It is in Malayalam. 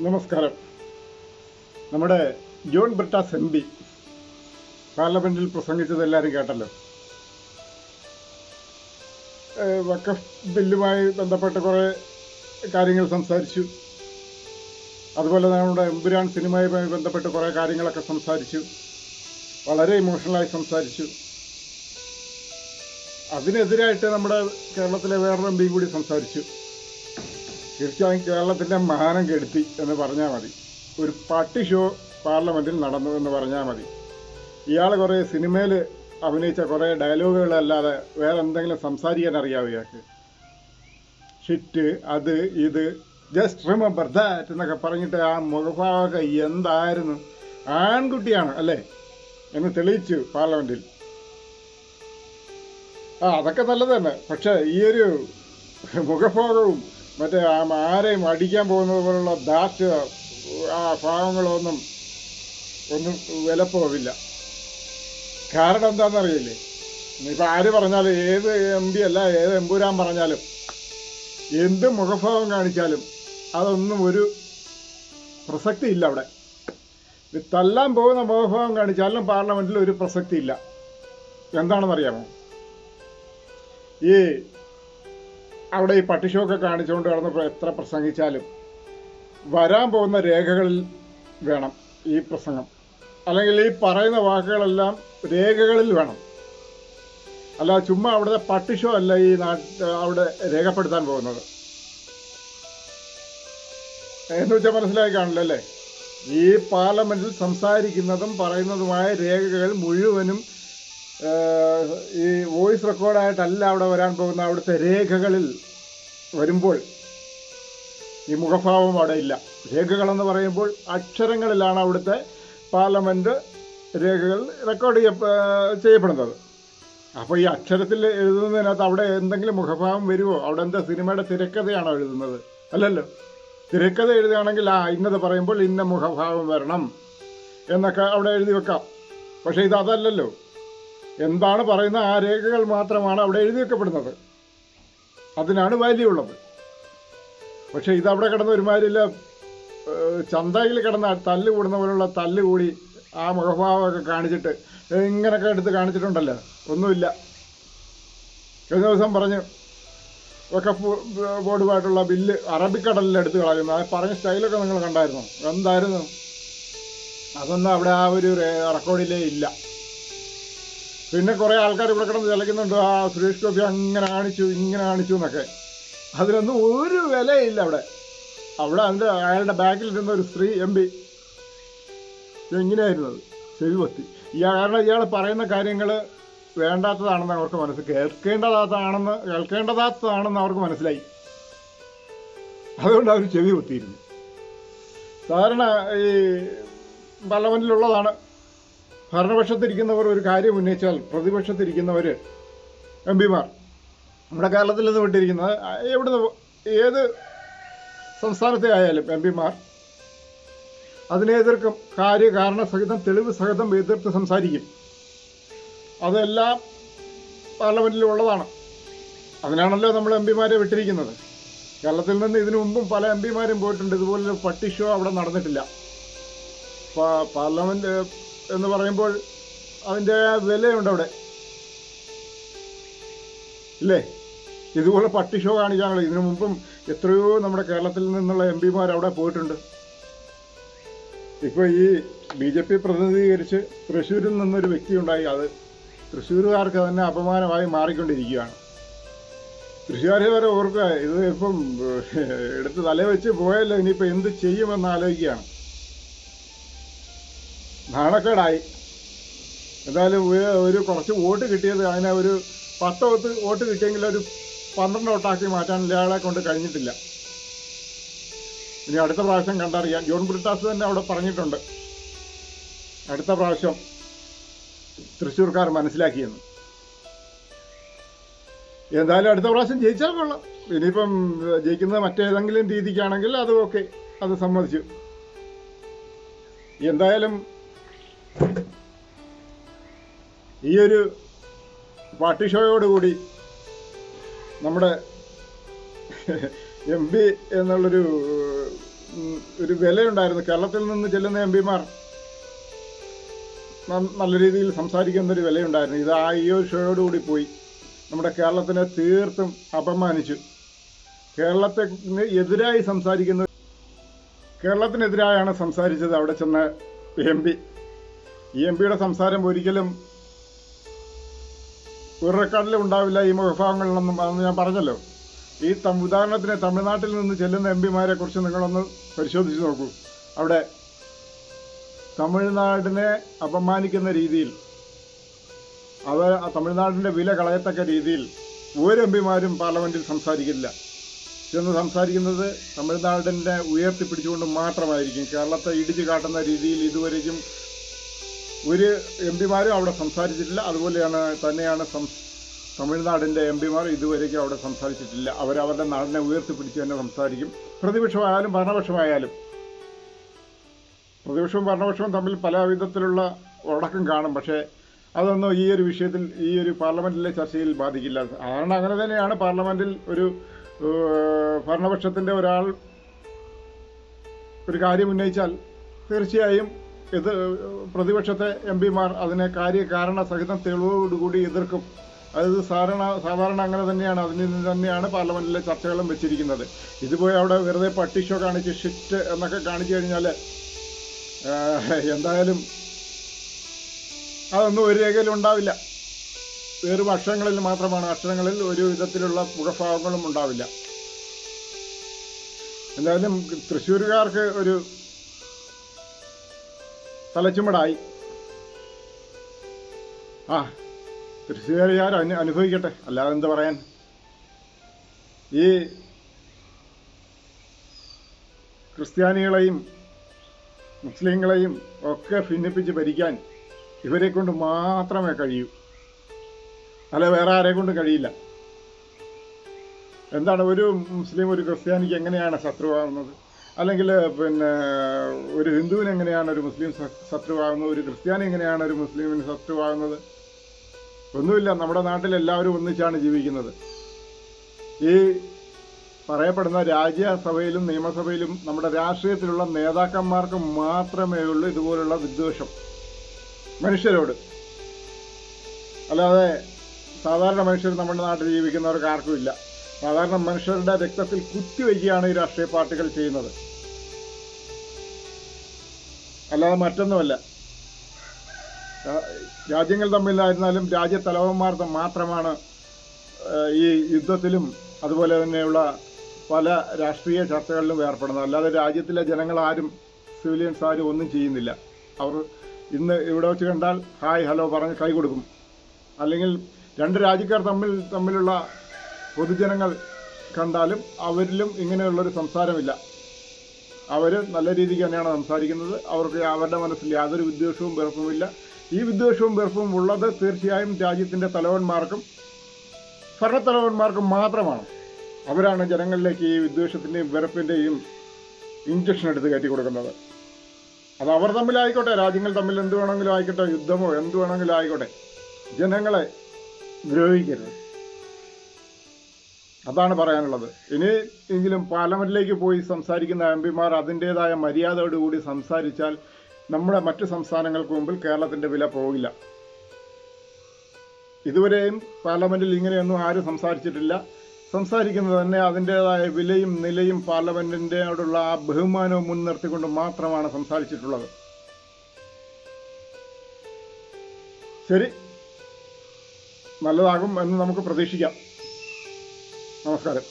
നമസ്കാരം. നമ്മുടെ ജോൺ ബ്രിട്ടാസ് എം പി പാർലമെന്റിൽ പ്രസംഗിച്ചത് എല്ലാവരും കേട്ടല്ലോ. വക്കഫ് ബില്ലുമായി ബന്ധപ്പെട്ട് കുറേ കാര്യങ്ങൾ സംസാരിച്ചു. അതുപോലെ നമ്മുടെ എമ്പുരാൻ സിനിമയുമായി ബന്ധപ്പെട്ട് കുറേ കാര്യങ്ങളൊക്കെ സംസാരിച്ചു. വളരെ ഇമോഷണലായി സംസാരിച്ചു. അതിനെതിരായിട്ട് നമ്മുടെ കേരളത്തിലെ വേറൊരു എം പിയും കൂടി സംസാരിച്ചു. തീർച്ചയായും കേരളത്തിന്റെ മാനം കെടുത്തി എന്ന് പറഞ്ഞാൽ മതി. ഒരു പട്ടി ഷോ പാർലമെന്റിൽ നടന്നു എന്ന് പറഞ്ഞാൽ മതി. ഇയാൾ കുറേ സിനിമയിൽ അഭിനയിച്ച കുറേ ഡയലോഗുകളല്ലാതെ വേറെ എന്തെങ്കിലും സംസാരിക്കാൻ അറിയാവോ ഇയാൾക്ക്? ഷിറ്റ് അത് ഇത് ജസ്റ്റ് റിമെമ്പർ ദാറ്റ് എന്നൊക്കെ പറഞ്ഞിട്ട് ആ മുഖഭാവമൊക്കെ എന്തായിരുന്നു? ആൺകുട്ടിയാണ് അല്ലേ? എന്ന് തെളിയിച്ചു പാർലമെന്റിൽ ആ അതൊക്കെ നല്ലത് തന്നെ. പക്ഷേ ഈ ഒരു മറ്റേ ആരെയും അടിക്കാൻ പോകുന്നത് പോലുള്ള ദാറ്റ് ആ ഭാവങ്ങളൊന്നും ഒന്നും വിലപ്പോവില്ല. കാരണം എന്താണെന്നറിയില്ലേ? ഇനിയിപ്പോൾ ആര് പറഞ്ഞാലും ഏത് എം പി അല്ല ഏത് എമ്പുരാൻ പറഞ്ഞാലും എന്ത് മുഖഭാവം കാണിച്ചാലും അതൊന്നും ഒരു പ്രസക്തി ഇല്ല അവിടെ. തല്ലാൻ പോകുന്ന മുഖഭാവം കാണിച്ചാലും പാർലമെന്റിൽ ഒരു പ്രസക്തി ഇല്ല. എന്താണെന്നറിയാമോ? ഈ അവിടെ ഈ പട്ടിഷോക്കെ കാണിച്ചുകൊണ്ട് കടന്നപ്പോൾ എത്ര പ്രസംഗിച്ചാലും വരാൻ പോകുന്ന രേഖകളിൽ വേണം ഈ പ്രസംഗം. അല്ലെങ്കിൽ ഈ പറയുന്ന വാക്കുകളെല്ലാം രേഖകളിൽ വേണം. അല്ല ചുമ്മാ അവിടുത്തെ പട്ടിഷോ അല്ല ഈ നാട്ട് അവിടെ രേഖപ്പെടുത്താൻ പോകുന്നത്. എന്ന് വെച്ചാൽ മനസ്സിലായി കാണില്ല അല്ലേ? ഈ പാർലമെന്റിൽ സംസാരിക്കുന്നതും പറയുന്നതുമായ രേഖകൾ മുഴുവനും ഈ വോയിസ് റെക്കോർഡായിട്ടല്ല അവിടെ വരാൻ പോകുന്ന അവിടുത്തെ രേഖകളിൽ വരുമ്പോൾ ഈ മുഖഭാവം അവിടെ ഇല്ല. രേഖകളെന്ന് പറയുമ്പോൾ അക്ഷരങ്ങളിലാണ് അവിടുത്തെ പാർലമെന്റ് രേഖകൾ റെക്കോർഡ് ചെയ്യ ചെയ്യപ്പെടുന്നത്. അപ്പോൾ ഈ അക്ഷരത്തിൽ എഴുതുന്നതിനകത്ത് അവിടെ എന്തെങ്കിലും മുഖഭാവം വരുമോ അവിടെ എന്താ സിനിമയുടെ തിരക്കഥയാണോ എഴുതുന്നത്? അല്ലല്ലോ. തിരക്കഥ എഴുതുകയാണെങ്കിൽ ആ ഇന്നത് പറയുമ്പോൾ ഇന്ന മുഖഭാവം വരണം എന്നൊക്കെ അവിടെ എഴുതി വെക്കാം. പക്ഷേ ഇത് അതല്ലല്ലോ. എന്താണ് പറയുന്ന ആ രേഖകൾ മാത്രമാണ് അവിടെ എഴുതി വെക്കപ്പെടുന്നത് അതിനാണ് വാല്യൂ ഉള്ളത് പക്ഷെ ഇതവിടെ കിടന്ന ഒരുമാതിരില്ല ചന്തയിൽ കിടന്ന തല്ല് കൂടുന്ന പോലുള്ള തല്ല് കൂടി ആ മുഖഭാവമൊക്കെ കാണിച്ചിട്ട് ഇങ്ങനൊക്കെ എടുത്ത് കാണിച്ചിട്ടുണ്ടല്ലോ. ഒന്നുമില്ല. കഴിഞ്ഞ ദിവസം പറഞ്ഞു വഖഫ് ബോർഡുമായിട്ടുള്ള ബില്ല് അറബിക്കടലിൽ എടുത്ത് കളയുന്നു. ആ പറഞ്ഞ സ്റ്റൈലൊക്കെ നിങ്ങൾ കണ്ടായിരുന്നു? എന്തായിരുന്നു? അതൊന്നും അവിടെ ആ ഒരു റെക്കോർഡിലേ ഇല്ല. പിന്നെ കുറേ ആൾക്കാർ ഇവിടെ കിടന്ന് ചലക്കുന്നുണ്ട് ആ സുരേഷ് ഗോപി അങ്ങനെ കാണിച്ചു ഇങ്ങനെ കാണിച്ചു എന്നൊക്കെ. അതിനൊന്നും ഒരു വിലയില്ല അവിടെ. അവിടെ അതിന്റെ അയാളുടെ ബാക്കിൽ ഇരുന്ന ഒരു സ്ത്രീ എം പി. ഇങ്ങനെയായിരുന്നത് ചെവി പത്തി ഇയാൾ കാരണം ഇയാൾ പറയുന്ന കാര്യങ്ങൾ വേണ്ടാത്തതാണെന്ന് അവർക്ക് മനസ്സിൽ കേൾക്കേണ്ടതാണെന്ന് കേൾക്കേണ്ടതാത്തതാണെന്ന് അവർക്ക് മനസ്സിലായി. അതുകൊണ്ട് അവർ ചെവി കുത്തിയിരുന്നു സാധാരണ ഈ പാർലമെന്റിലുള്ളതാണ് ഭരണപക്ഷത്തിരിക്കുന്നവർ ഒരു കാര്യം ഉന്നയിച്ചാൽ പ്രതിപക്ഷത്തിരിക്കുന്നവർ എം പിമാർ നമ്മുടെ കേരളത്തിൽ നിന്ന് വിട്ടിരിക്കുന്നത് എവിടുന്ന് ഏത് സംസ്ഥാനത്തെ ആയാലും എം പിമാർ അതിനെ എതിർക്കും കാര്യകാരണ സഹിതം തെളിവ് സഹിതം എതിർത്ത് സംസാരിക്കും. അതെല്ലാം പാർലമെന്റിൽ ഉള്ളതാണ് അതിനാണല്ലോ നമ്മൾ എം പിമാരെ വിട്ടിരിക്കുന്നത്. കേരളത്തിൽ നിന്ന് ഇതിനു മുമ്പും പല എം പിമാരും പോയിട്ടുണ്ട് ഇതുപോലെ പട്ടിഷോ അവിടെ നടന്നിട്ടില്ല. പാർലമെന്റ് എന്ന് പറയുമ്പോൾ അതിന്റെ വിലയുണ്ട് അവിടെ. ഇല്ലേ? ഇതുപോലെ പട്ടി ഷോ കാണിക്കാനുള്ള ഇതിനു മുമ്പും എത്രയോ നമ്മുടെ കേരളത്തിൽ നിന്നുള്ള എം പിമാർ അവിടെ പോയിട്ടുണ്ട്. ഇപ്പോൾ ഈ ബി ജെ പി പ്രതിനിധീകരിച്ച് തൃശ്ശൂരിൽ നിന്നൊരു വ്യക്തി ഉണ്ടായി അത് തൃശ്ശൂരുകാർക്ക് തന്നെ അപമാനമായി മാറിക്കൊണ്ടിരിക്കുകയാണ്. തൃശ്ശൂർ വരെ ഓർക്കുക ഇത് ഇപ്പം എടുത്ത് തലവെച്ച് പോയല്ലോ ഇനിയിപ്പോൾ എന്ത് ചെയ്യുമെന്ന് ആലോചിക്കുകയാണ്. നാണക്കേടായി. എന്തായാലും ഒരു- കുറച്ച് വോട്ട് കിട്ടിയത് അതിനെ ഒരു പത്ത് വോട്ട് വോട്ട് കിട്ടിയെങ്കിൽ ഒരു പന്ത്രണ്ട് വോട്ടാക്കി മാറ്റാൻ ഇയാളെ കൊണ്ട് കഴിഞ്ഞിട്ടില്ല. ഇനി അടുത്ത പ്രാവശ്യം കണ്ടറിയാം. ജോൺ ബ്രിട്ടാസ് തന്നെ അവിടെ പറഞ്ഞിട്ടുണ്ട്. അടുത്ത പ്രാവശ്യം തൃശ്ശൂർക്കാർ മനസ്സിലാക്കിയെന്ന്. എന്തായാലും അടുത്ത പ്രാവശ്യം ജയിച്ചാൽ കൊള്ളാം. ഇനിയിപ്പം ജയിക്കുന്നത് മറ്റേതെങ്കിലും രീതിക്കാണെങ്കിൽ അത് ഓക്കെ. അത് സമ്മതിച്ചു. എന്തായാലും ഈ ഒരു പാർട്ടി ഷോയോടുകൂടി നമ്മുടെ എം പി എന്നുള്ളൊരു ഒരു വിലയുണ്ടായിരുന്നു. കേരളത്തിൽ നിന്ന് ചെല്ലുന്ന എം പിമാർ നല്ല രീതിയിൽ സംസാരിക്കുന്ന ഒരു വിലയുണ്ടായിരുന്നു. ഇത് ആ ഈ ഒരു ഷോയോടുകൂടി പോയി. നമ്മുടെ കേരളത്തിനെ തീർത്തും അപമാനിച്ചു. കേരളത്തിന് എതിരായി സംസാരിക്കുന്ന കേരളത്തിനെതിരായാണ് സംസാരിച്ചത് അവിടെ ചെന്ന എം പി ഈ എം പിയുടെ സംസാരം ഒരിക്കലും ഒരു റെക്കോർഡിലും ഉണ്ടാവില്ല ഈ മുഖഭാവങ്ങളിലൊന്നും അതെന്ന് ഞാൻ പറഞ്ഞല്ലോ. ഈ ഉദാഹരണത്തിന് തമിഴ്നാട്ടിൽ നിന്ന് ചെല്ലുന്ന എം പിമാരെ കുറിച്ച് നിങ്ങളൊന്ന് പരിശോധിച്ച് നോക്കൂ. അവിടെ തമിഴ്നാടിനെ അപമാനിക്കുന്ന രീതിയിൽ അവർ തമിഴ്നാടിന്റെ വില കളയത്തക്ക രീതിയിൽ ഒരു എം പിമാരും പാർലമെന്റിൽ സംസാരിക്കില്ല ചെന്ന് സംസാരിക്കുന്നത് തമിഴ്നാടിന്റെ ഉയർത്തിപ്പിടിച്ചുകൊണ്ട് മാത്രമായിരിക്കും. കേരളത്തെ ഇടിച്ചു കാട്ടുന്ന രീതിയിൽ ഇതുവരെയും ഒരു എം പിമാരും അവിടെ സംസാരിച്ചിട്ടില്ല. അതുപോലെയാണ് തന്നെയാണ് തമിഴ്നാടിന്റെ എം പിമാർ ഇതുവരേക്കും അവിടെ സംസാരിച്ചിട്ടില്ല. അവരവരുടെ നാടിനെ ഉയർത്തിപ്പിടിച്ച് തന്നെ സംസാരിക്കും. പ്രതിപക്ഷമായാലും ഭരണപക്ഷമായാലും. പ്രതിപക്ഷവും ഭരണപക്ഷവും തമ്മിൽ പല വിധത്തിലുള്ള ഉടക്കം കാണും. പക്ഷേ അതൊന്നും ഈ ഒരു വിഷയത്തിൽ ഈ ഒരു പാർലമെന്റിലെ ചർച്ചയിൽ ബാധിക്കില്ല. കാരണം അങ്ങനെ തന്നെയാണ് പാർലമെന്റിൽ ഒരു ഭരണപക്ഷത്തിന്റെ ഒരാൾ ഒരു കാര്യം ഉന്നയിച്ചാൽ തീർച്ചയായും ഇത് പ്രതിപക്ഷത്തെ എം പിമാർ അതിനെ കാര്യകാരണ സഹിതം തെളിവോടുകൂടി എതിർക്കും. അത് സാധാരണ സാധാരണ അങ്ങനെ തന്നെയാണ്. അതിൽ നിന്ന് തന്നെയാണ് പാർലമെന്റിലെ ചർച്ചകളും വെച്ചിരിക്കുന്നത്. ഇത് പോയി അവിടെ വെറുതെ പട്ടിഷോ കാണിച്ച് ഷിറ്റ് എന്നൊക്കെ കാണിച്ചു കഴിഞ്ഞാൽ എന്തായാലും അതൊന്നും ഒരു രേഖയിലും ഉണ്ടാവില്ല. വെറും അക്ഷരങ്ങളിൽ മാത്രമാണ് അക്ഷരങ്ങളിൽ ഒരു വിധത്തിലുള്ള പുഴഭാവങ്ങളും ഉണ്ടാവില്ല. എന്തായാലും തൃശ്ശൂരുകാർക്ക് ഒരു തലച്ചുമടായി. ആ തൃശ്ശൂരുകാർ അനു അനുഭവിക്കട്ടെ. അല്ലാതെ എന്ത് പറയാൻ? ഈ ക്രിസ്ത്യാനികളെയും മുസ്ലിങ്ങളെയും ഒക്കെ ഭിന്നിപ്പിച്ച് ഭരിക്കാൻ ഇവരെ കൊണ്ട് മാത്രമേ കഴിയൂ. അല്ല വേറെ ആരെ കൊണ്ട് കഴിയില്ല. എന്താണ് ഒരു മുസ്ലിം ഒരു ക്രിസ്ത്യാനിക്ക് എങ്ങനെയാണ് ശത്രുവാകുന്നത്? അല്ലെങ്കിൽ പിന്നെ ഒരു ഹിന്ദുവിന് എങ്ങനെയാണ് ഒരു മുസ്ലിം ശത്രുവാകുന്നത്? ഒരു ക്രിസ്ത്യാനി എങ്ങനെയാണ് ഒരു മുസ്ലിമിന് ശത്രുവാകുന്നത്? ഒന്നുമില്ല. നമ്മുടെ നാട്ടിൽ എല്ലാവരും ഒന്നിച്ചാണ് ജീവിക്കുന്നത്. ഈ പറയപ്പെടുന്ന രാജ്യസഭയിലും നിയമസഭയിലും നമ്മുടെ രാഷ്ട്രീയത്തിലുള്ള നേതാക്കന്മാർക്ക് മാത്രമേ ഉള്ളൂ ഇതുപോലുള്ള വിദ്വേഷം. മനുഷ്യരോട്. അല്ലാതെ സാധാരണ മനുഷ്യർ നമ്മുടെ നാട്ടിൽ ജീവിക്കുന്നവർക്ക് ആർക്കും ഇല്ല. സാധാരണ മനുഷ്യരുടെ രക്തത്തിൽ കുത്തിവയ്ക്കുകയാണ് ഈ രാഷ്ട്രീയ പാർട്ടികൾ ചെയ്യുന്നത്. അല്ലാതെ മറ്റൊന്നുമല്ല. രാജ്യങ്ങൾ തമ്മിലായിരുന്നാലും രാജ്യത്തലവന്മാർ മാത്രമാണ് ഈ യുദ്ധത്തിലും അതുപോലെ തന്നെയുള്ള പല രാഷ്ട്രീയ ചർച്ചകളിലും ഏർപ്പെടുന്നത്. അല്ലാതെ രാജ്യത്തിലെ ജനങ്ങൾ ആരും സിവിലിയൻസ് ആരും ഒന്നും ചെയ്യുന്നില്ല. അവർ ഇന്ന് ഇവിടെ വെച്ച് കണ്ടാൽ ഹായ് ഹലോ പറഞ്ഞ് കൈ കൊടുക്കും. അല്ലെങ്കിൽ രണ്ട് രാജ്യക്കാർ തമ്മിൽ തമ്മിലുള്ള പൊതുജനങ്ങൾ കണ്ടാലും അവരിലും ഇങ്ങനെയുള്ളൊരു സംസാരമില്ല. അവർ നല്ല രീതിക്ക് തന്നെയാണ് സംസാരിക്കുന്നത്. അവർക്ക് അവരുടെ മനസ്സിൽ യാതൊരു വിദ്വേഷവും വെറുപ്പുമില്ല ഈ വിദ്വേഷവും വെറുപ്പും ഉള്ളത് തീർച്ചയായും രാജ്യത്തിന്റെ തലവന്മാർക്കും ഭരണത്തലവന്മാർക്കും മാത്രമാണ്. അവരാണ് ജനങ്ങളിലേക്ക് ഈ വിദ്വേഷത്തിന്റെയും വെറുപ്പിന്റെയും ഇഞ്ചക്ഷൻ എടുത്ത് കയറ്റി കൊടുക്കുന്നത്. അത് അവർ തമ്മിലായിക്കോട്ടെ രാജ്യങ്ങൾ തമ്മിൽ എന്ത് വേണമെങ്കിലും ആയിക്കോട്ടെ യുദ്ധമോ എന്ത് വേണമെങ്കിലും ആയിക്കോട്ടെ. ജനങ്ങളെ ദ്രോഹിക്കരുത്. അതാണ് പറയാനുള്ളത്. ഇനി എങ്കിലും പാർലമെന്റിലേക്ക് പോയി സംസാരിക്കുന്ന എം പിമാർ അതിന്റെതായ മര്യാദയോടുകൂടി സംസാരിച്ചാൽ നമ്മുടെ മറ്റു സംസ്ഥാനങ്ങൾക്ക് മുമ്പിൽ കേരളത്തിന്റെ വില പോകില്ല. ഇതുവരെയും പാർലമെന്റിൽ ഇങ്ങനെയൊന്നും ആരും സംസാരിച്ചിട്ടില്ല. സംസാരിക്കുന്നത് തന്നെ അതിന്റെതായ വിലയും നിലയും പാർലമെന്റിന്റെയോടുള്ള ആ ബഹുമാനവും മുൻനിർത്തിക്കൊണ്ട് മാത്രമാണ് സംസാരിച്ചിട്ടുള്ളത്. ശരി. നല്ലതാകും എന്ന് നമുക്ക് പ്രതീക്ഷിക്കാം. നമസ്കാരം